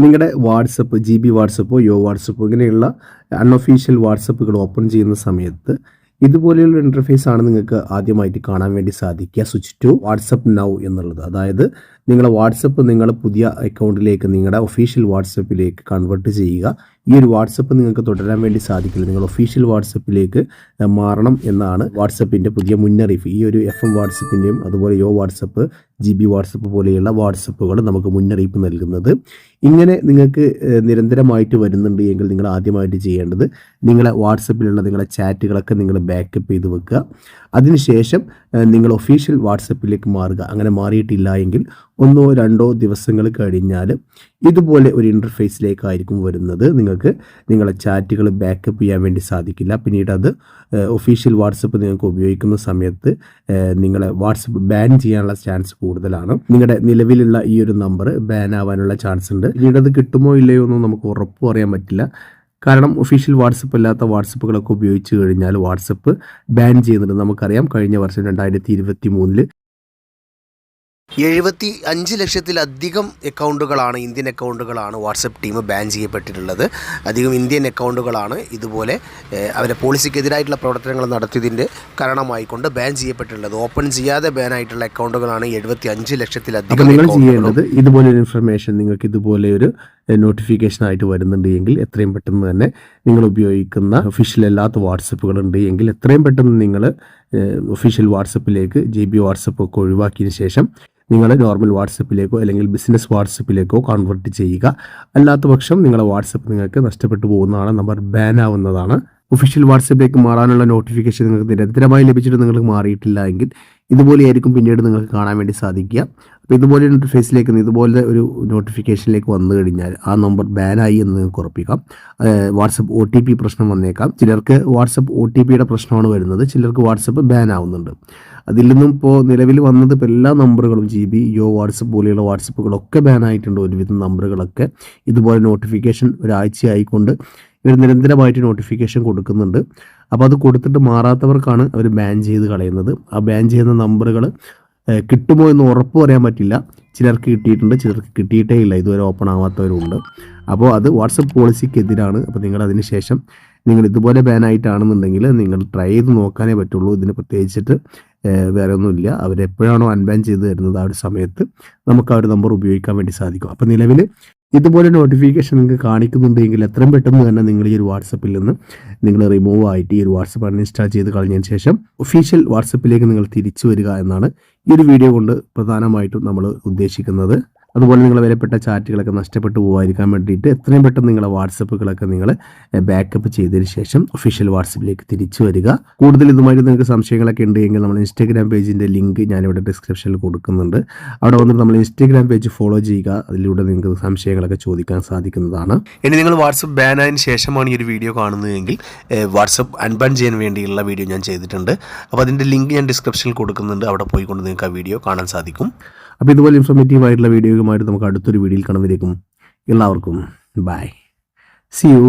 നിങ്ങളുടെ WhatsApp G B വാട്സപ്പോ യോ വാട്സപ്പോ ഇങ്ങനെയുള്ള അൺഒഫീഷ്യൽ വാട്സപ്പുകൾ ഓപ്പൺ ചെയ്യുന്ന സമയത്ത് ഇതുപോലെയുള്ള ഇന്റർഫേസ് ആണ് നിങ്ങൾക്ക് ആദ്യമായിട്ട് കാണാൻ വേണ്ടി സാധിക്കുക. സ്വിച്ച് ടു വാട്സപ്പ് നൗ എന്നുള്ളത്. അതായത് നിങ്ങളുടെ വാട്സപ്പ് നിങ്ങൾ പുതിയ അക്കൗണ്ടിലേക്ക് നിങ്ങളുടെ ഒഫീഷ്യൽ വാട്സപ്പിലേക്ക് കൺവേർട്ട് ചെയ്യുക. ഈ ഒരു വാട്സപ്പ് നിങ്ങൾക്ക് തുടരാൻ വേണ്ടി സാധിക്കില്ല. നിങ്ങൾ ഒഫീഷ്യൽ വാട്സപ്പിലേക്ക് മാറണം എന്നാണ് വാട്സപ്പിന്റെ പുതിയ മുന്നറിയിപ്പ്. ഈ ഒരു എഫ് എം വാട്സപ്പിന്റെയും അതുപോലെ യോ വാട്സപ്പ് ജി ബി വാട്സപ്പ് പോലെയുള്ള വാട്സപ്പുകൾ നമുക്ക് മുന്നറിയിപ്പ് നൽകുന്നത്. ഇങ്ങനെ നിങ്ങൾക്ക് നിരന്തരമായിട്ട് വരുന്നുണ്ട് എങ്കിൽ നിങ്ങൾ ആദ്യമായിട്ട് ചെയ്യേണ്ടത് നിങ്ങളെ വാട്സപ്പിലുള്ള നിങ്ങളുടെ ചാറ്റുകളൊക്കെ നിങ്ങൾ ബാക്കപ്പ് ചെയ്ത് വെക്കുക. അതിനുശേഷം നിങ്ങൾ ഒഫീഷ്യൽ വാട്സപ്പിലേക്ക് മാറുക. അങ്ങനെ മാറിയിട്ടില്ല എങ്കിൽ ഒന്നോ രണ്ടോ ദിവസങ്ങൾ കഴിഞ്ഞാൽ ഇതുപോലെ ഒരു ഇന്റർഫേസിലേക്കായിരിക്കും വരുന്നത്. നിങ്ങൾക്ക് നിങ്ങളെ ചാറ്റുകൾ ബാക്കപ്പ് ചെയ്യാൻ വേണ്ടി സാധിക്കില്ല. പിന്നീട് അത് ഒഫീഷ്യൽ വാട്സപ്പ് നിങ്ങൾക്ക് ഉപയോഗിക്കുന്ന സമയത്ത് നിങ്ങളെ വാട്സപ്പ് ബാൻ ചെയ്യാനുള്ള ചാൻസ് കൂടുതലാണ്. നിങ്ങളുടെ നിലവിലുള്ള ഈ ഒരു നമ്പർ ബാൻ ആവാനുള്ള ചാൻസ് ഉണ്ട്. പിന്നീട് അത് കിട്ടുമോ ഇല്ലയോ എന്നും നമുക്ക് ഉറപ്പ് പറയാൻ പറ്റില്ല. കാരണം ഒഫീഷ്യൽ വാട്സപ്പ് അല്ലാത്ത വാട്സപ്പുകളൊക്കെ ഉപയോഗിച്ച് കഴിഞ്ഞാൽ വാട്സപ്പ് ബാൻ ചെയ്യുന്നുണ്ട് നമുക്കറിയാം. കഴിഞ്ഞ വർഷം രണ്ടായിരത്തി ഇരുപത്തി മൂന്നിൽ എഴുപത്തി അഞ്ച് ലക്ഷത്തിലധികം അക്കൗണ്ടുകളാണ് ഇന്ത്യൻ അക്കൗണ്ടുകളാണ് വാട്സപ്പ് ടീം ബാൻ ചെയ്യപ്പെട്ടിട്ടുള്ളത്. അധികം ഇന്ത്യൻ അക്കൗണ്ടുകളാണ് ഇതുപോലെ അവരെ പോളിസിക്കെതിരായിട്ടുള്ള പ്രവർത്തനങ്ങൾ നടത്തിയതിന്റെ കാരണമായിക്കൊണ്ട് ബാൻ ചെയ്യപ്പെട്ടിട്ടുള്ളത്. ഓപ്പൺ ചെയ്യാതെ ബാൻ ആയിട്ടുള്ള അക്കൗണ്ടുകളാണ് എഴുപത്തി അഞ്ച് ലക്ഷത്തിലധികം നിങ്ങൾ ചെയ്യേണ്ടത് ഇതുപോലെ ഒരു ഇൻഫർമേഷൻ നിങ്ങൾക്ക് ഇതുപോലെ ഒരു നോട്ടിഫിക്കേഷൻ ആയിട്ട് വരുന്നുണ്ട് എങ്കിൽ എത്രയും പെട്ടെന്ന് തന്നെ നിങ്ങൾ ഉപയോഗിക്കുന്ന ഒഫീഷ്യൽ അല്ലാത്ത വാട്സപ്പുകൾ ഉണ്ട് എങ്കിൽ എത്രയും പെട്ടെന്ന് നിങ്ങൾ ഒഫീഷ്യൽ വാട്സപ്പിലേക്ക് ജി ബി വാട്സപ്പ് ഒക്കെ ഒഴിവാക്കിയതിന് ശേഷം നിങ്ങൾ നോർമൽ വാട്സപ്പിലേക്കോ അല്ലെങ്കിൽ ബിസിനസ് വാട്സപ്പിലേക്കോ കൺവേർട്ട് ചെയ്യുക. അല്ലാത്ത പക്ഷം നിങ്ങളുടെ വാട്സപ്പ് നിങ്ങൾക്ക് നഷ്ടപ്പെട്ടു പോകുന്നതാണ് നമ്പർ ബാൻ ആവുന്നതാണ്. ഒഫീഷ്യൽ വാട്സപ്പിലേക്ക് മാറാനുള്ള നോട്ടിഫിക്കേഷൻ നിങ്ങൾക്ക് നിരന്തരമായി ലഭിച്ചിട്ട് നിങ്ങൾക്ക് മാറിയിട്ടില്ല എങ്കിൽ ഇതുപോലെയായിരിക്കും പിന്നീട് നിങ്ങൾക്ക് കാണാൻ വേണ്ടി സാധിക്കുക. അപ്പോൾ ഇതുപോലെ ഇന്റർഫേസിലേക്ക് ഇതുപോലെ ഒരു നോട്ടിഫിക്കേഷനിലേക്ക് വന്നു കഴിഞ്ഞാൽ ആ നമ്പർ ബാനായി എന്ന് നിങ്ങൾക്ക് ഉറപ്പിക്കാം. വാട്സപ്പ് ഒ ടി പി പ്രശ്നം വന്നേക്കാം. ചിലർക്ക് വാട്സപ്പ് ഒ ടി പിയുടെ പ്രശ്നമാണ് വരുന്നത്. ചിലർക്ക് വാട്സപ്പ് ബാൻ ആവുന്നുണ്ട്. അതിൽ നിന്നും ഇപ്പോൾ നിലവിൽ വന്നത് ഇപ്പോൾ എല്ലാ നമ്പറുകളും ജി ബി യോ വാട്സപ്പ് പോലെയുള്ള വാട്സപ്പുകളൊക്കെ ബാൻ ആയിട്ടുണ്ട്. ഒരുവിധം നമ്പറുകളൊക്കെ ഇതുപോലെ നോട്ടിഫിക്കേഷൻ ഒരാഴ്ചയായിക്കൊണ്ട് ഇവർ നിരന്തരമായിട്ട് നോട്ടിഫിക്കേഷൻ കൊടുക്കുന്നുണ്ട്. അപ്പോൾ അത് കൊടുത്തിട്ട് മാറാത്തവർക്കാണ് അവർ ബാൻ ചെയ്ത് കളയുന്നത്. ആ ബാൻ ചെയ്യുന്ന നമ്പറുകൾ കിട്ടുമോ എന്ന് ഉറപ്പ് പറയാൻ പറ്റില്ല. ചിലർക്ക് കിട്ടിയിട്ടുണ്ട് ചിലർക്ക് കിട്ടിയിട്ടേ ഇല്ല. ഇതുവരെ ഓപ്പൺ ആവാത്തവരുണ്ട്. അപ്പോൾ അത് വാട്സപ്പ് പോളിസിക്കെതിരാണ് അപ്പോൾ നിങ്ങൾ അതിന് ശേഷം നിങ്ങൾ ഇതുപോലെ ബാനായിട്ടാണെന്നുണ്ടെങ്കിൽ നിങ്ങൾ ട്രൈ ചെയ്ത് നോക്കാനേ പറ്റുള്ളൂ. ഇതിന് പ്രത്യേകിച്ചിട്ട് വേറെ ഒന്നുമില്ല. അവരെപ്പോഴാണോ അൺബാൻ ചെയ്ത് തരുന്നത് ആ ഒരു സമയത്ത് നമുക്ക് ആ ഒരു നമ്പർ ഉപയോഗിക്കാൻ വേണ്ടി സാധിക്കും. അപ്പോൾ നിലവിൽ ഇതുപോലെ നോട്ടിഫിക്കേഷൻ നിങ്ങൾക്ക് കാണിക്കുന്നുണ്ടെങ്കിൽ എത്രയും പെട്ടെന്ന് തന്നെ നിങ്ങൾ ഈ ഒരു വാട്സപ്പിൽ നിന്ന് നിങ്ങൾ റിമൂവ് ആയിട്ട് ഈ ഒരു വാട്സപ്പ് അൺഇൻസ്റ്റാൾ ചെയ്ത് കളഞ്ഞതിന് ശേഷം ഒഫീഷ്യൽ വാട്സപ്പിലേക്ക് നിങ്ങൾ തിരിച്ചു വരിക എന്നാണ് ഈ ഒരു വീഡിയോ കൊണ്ട് പ്രധാനമായിട്ടും നമ്മൾ ഉദ്ദേശിക്കുന്നത് അതുപോലെ നിങ്ങളെ വിലപ്പെട്ട ചാറ്റുകളൊക്കെ നഷ്ടപ്പെട്ടു പോകാതിരിക്കാൻ വേണ്ടിയിട്ട് എത്രയും പെട്ടെന്ന് നിങ്ങളെ വാട്സപ്പുകളൊക്കെ നിങ്ങൾ ബാക്കപ്പ് ചെയ്തതിന് ശേഷം ഒഫീഷ്യൽ വാട്സപ്പിലേക്ക് തിരിച്ചു വരിക. കൂടുതൽ ഇതുമായിട്ട് നിങ്ങൾക്ക് സംശയങ്ങളൊക്കെ ഉണ്ടെങ്കിൽ നമ്മൾ ഇൻസ്റ്റാഗ്രാം പേജിന്റെ ലിങ്ക് ഞാനിവിടെ ഡിസ്ക്രിപ്ഷനിൽ കൊടുക്കുന്നുണ്ട്. അവിടെ വന്നിട്ട് നമ്മൾ ഇൻസ്റ്റാഗ്രാം പേജ് ഫോളോ ചെയ്യുക. അതിലൂടെ നിങ്ങൾക്ക് സംശയങ്ങളൊക്കെ ചോദിക്കാൻ സാധിക്കുന്നതാണ്. ഇനി നിങ്ങൾ വാട്സപ്പ് ബാൻ ആയതിനു ശേഷമാണ് ഈ ഒരു വീഡിയോ കാണുന്നതെങ്കിൽ വാട്സപ്പ് അൺബാൻ ചെയ്യാൻ വേണ്ടിയുള്ള വീഡിയോ ഞാൻ ചെയ്തിട്ടുണ്ട്. അപ്പോൾ അതിന്റെ ലിങ്ക് ഞാൻ ഡിസ്ക്രിപ്ഷനിൽ കൊടുക്കുന്നുണ്ട്. അവിടെ പോയിക്കൊണ്ട് നിങ്ങൾക്ക് ആ വീഡിയോ കാണാൻ സാധിക്കും. അപ്പോൾ ഇതുപോലെ ഇൻഫോർമേറ്റീവ് ആയിട്ടുള്ള വീഡിയോയുമായിട്ട് നമുക്ക് അടുത്തൊരു വീഡിയോയിൽ കാണുമ്പോഴേക്കും എല്ലാവർക്കും ബൈ സി യു